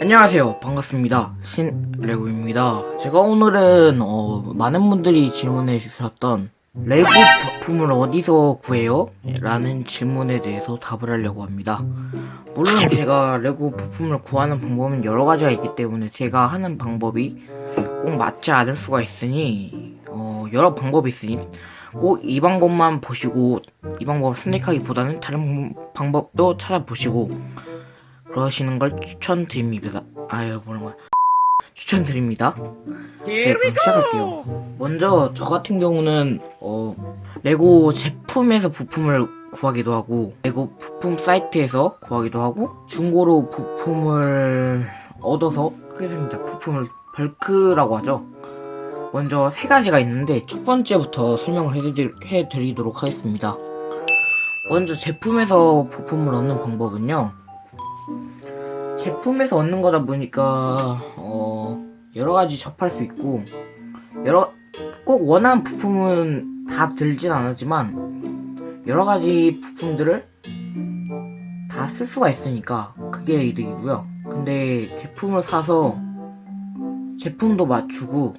안녕하세요. 반갑습니다. 신레고입니다. 제가 오늘은 어, 많은 분들이 질문해 주셨던 레고 부품을 어디서 구해요? 라는 질문에 대해서 답을 하려고 합니다. 물론 제가 레고 부품을 구하는 방법은 여러 가지가 있기 때문에 제가 하는 방법이 꼭 맞지 않을 수가 있으니 어, 여러 방법이 있으니 꼭 이 방법만 보시고 이 방법을 선택하기보다는 다른 방법도 찾아보시고 그러시는 걸 추천드립니다. 아유 뭐라 거야? 추천드립니다. 네, 그럼 시작할게요. 먼저 저 같은 경우는 어 레고 제품에서 부품을 구하기도 하고 레고 부품 사이트에서 구하기도 하고 중고로 부품을 얻어서 하게 됩니다. 부품을 벌크라고 하죠. 먼저 세 가지가 있는데 첫 번째부터 설명을 해드리, 해드리도록 하겠습니다. 먼저 제품에서 부품을 얻는 방법은요. 제품에서 얻는 거다 보니까 어 여러 가지 접할 수 있고 여러 꼭 원하는 부품은 다 들진 않았지만 여러 가지 부품들을 다 쓸 수가 있으니까 그게 이득이고요. 근데 제품을 사서 제품도 맞추고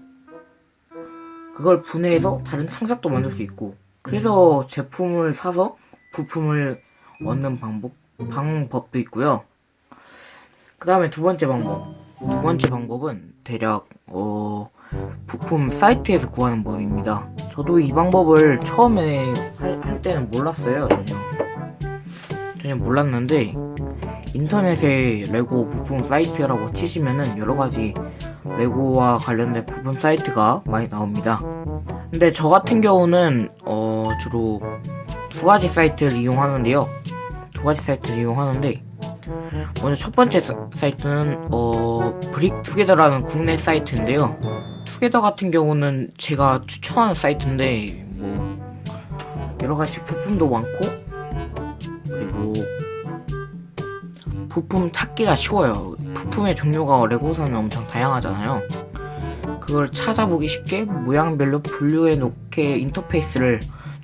그걸 분해해서 다른 창작도 만들 수 있고 그래서 제품을 사서 부품을 얻는 방법 방법도 있고요. 그 다음에 두 번째 방법. 두 번째 방법은 대략, 어, 부품 사이트에서 구하는 법입니다. 저도 이 방법을 처음에 할, 할 때는 몰랐어요, 전혀. 전혀 몰랐는데, 인터넷에 레고 부품 사이트라고 치시면은 여러 가지 레고와 관련된 부품 사이트가 많이 나옵니다. 근데 저 같은 경우는, 어, 주로 두 가지 사이트를 이용하는데요. 두 가지 사이트를 이용하는데, 먼저 첫 번째 사- 사이트는 어 브릭 투게더라는 국내 사이트인데요. 투게더 같은 경우는 제가 추천하는 사이트인데 뭐 여러 가지 부품도 많고 그리고 부품 찾기가 쉬워요. 부품의 종류가 레고사는 엄청 다양하잖아요. 그걸 찾아보기 쉽게 모양별로 분류해 놓게 인터페이스를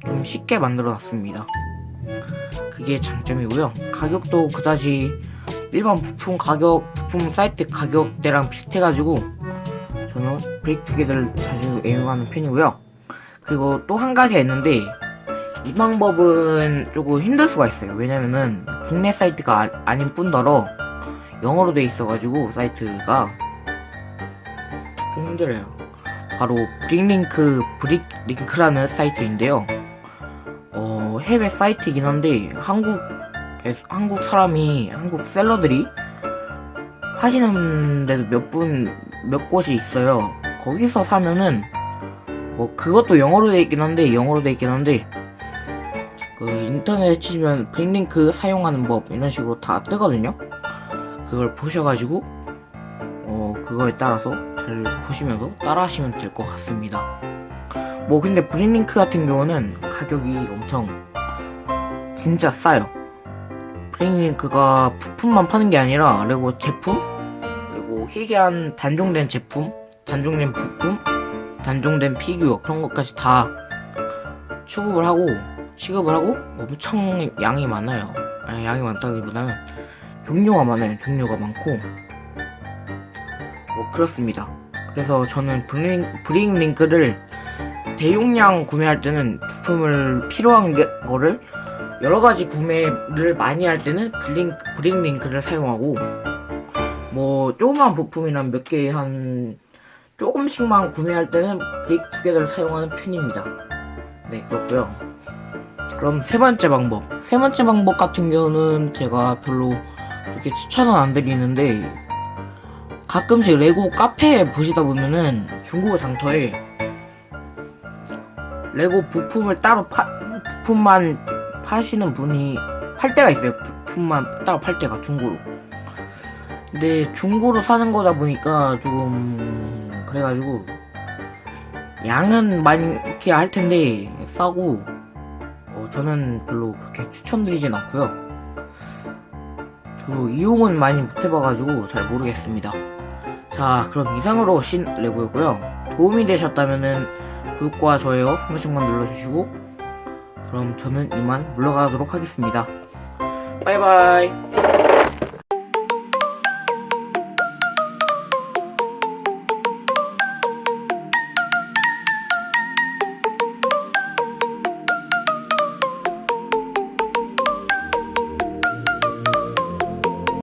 좀 쉽게 만들어 놨습니다. 그게 장점이고요. 가격도 그다지 일반 부품 가격, 부품 사이트 가격대랑 비슷해가지고 저는 브레이크 두 개를 자주 애용하는 편이고요. 그리고 또 한 가지가 있는데 이 방법은 조금 힘들 수가 있어요. 왜냐면은 국내 사이트가 아, 아닌 뿐더러 영어로 돼 있어가지고 사이트가 좀 힘들어요. 바로 브릭링크 브릭링크라는 사이트인데요. 어, 해외 사이트이긴 한데 한국 한국 사람이 한국 셀러들이 하시는 데도 몇 분 몇 곳이 있어요. 거기서 사면은 뭐 그것도 영어로 돼 있긴 한데 영어로 돼 있긴 한데 그 인터넷에 치시면 브링링크 사용하는 법 이런 식으로 다 뜨거든요. 그걸 보셔가지고 어 그거에 따라서 잘 보시면서 따라하시면 될 것 같습니다. 뭐 근데 브링링크 같은 경우는 가격이 엄청 진짜 싸요. 브링링크가 부품만 파는 게 아니라 레고 제품 그리고 희귀한 단종된 제품, 단종된 부품, 단종된 피규어 그런 것까지 다 취급을 하고 취급을 하고 엄청 양이 많아요. 아니, 양이 많다기보다는 종류가 많아요. 종류가 많고 뭐 그렇습니다. 그래서 저는 브링 브링 링크를 대용량 구매할 때는 부품을 필요한 게, 거를 여러 가지 구매를 많이 할 때는 블링, 브링 링크를 사용하고 뭐 조그만 부품이나 몇 개 한 조금씩만 구매할 때는 브릭 두 개를 사용하는 편입니다. 네 그렇고요. 그럼 세 번째 방법. 세 번째 방법 같은 경우는 제가 별로 이렇게 추천은 안 드리는데 가끔씩 레고 카페 보시다 보면은 중국어 장터에 레고 부품을 따로 파, 부품만 파시는 분이 팔 때가 있어요. 부품만 따로 팔 때가 중고로. 근데 중고로 사는 거다 보니까 조금 그래가지고 양은 많게 할 텐데 싸고 어, 저는 별로 그렇게 추천드리진 않고요. 저도 이용은 많이 못 해봐가지고 잘 모르겠습니다. 자, 그럼 이상으로 신 레고였고요. 도움이 되셨다면은 구독과 좋아요 한 번씩만 눌러주시고 그럼 저는 이만 물러가도록 하겠습니다. 바이바이.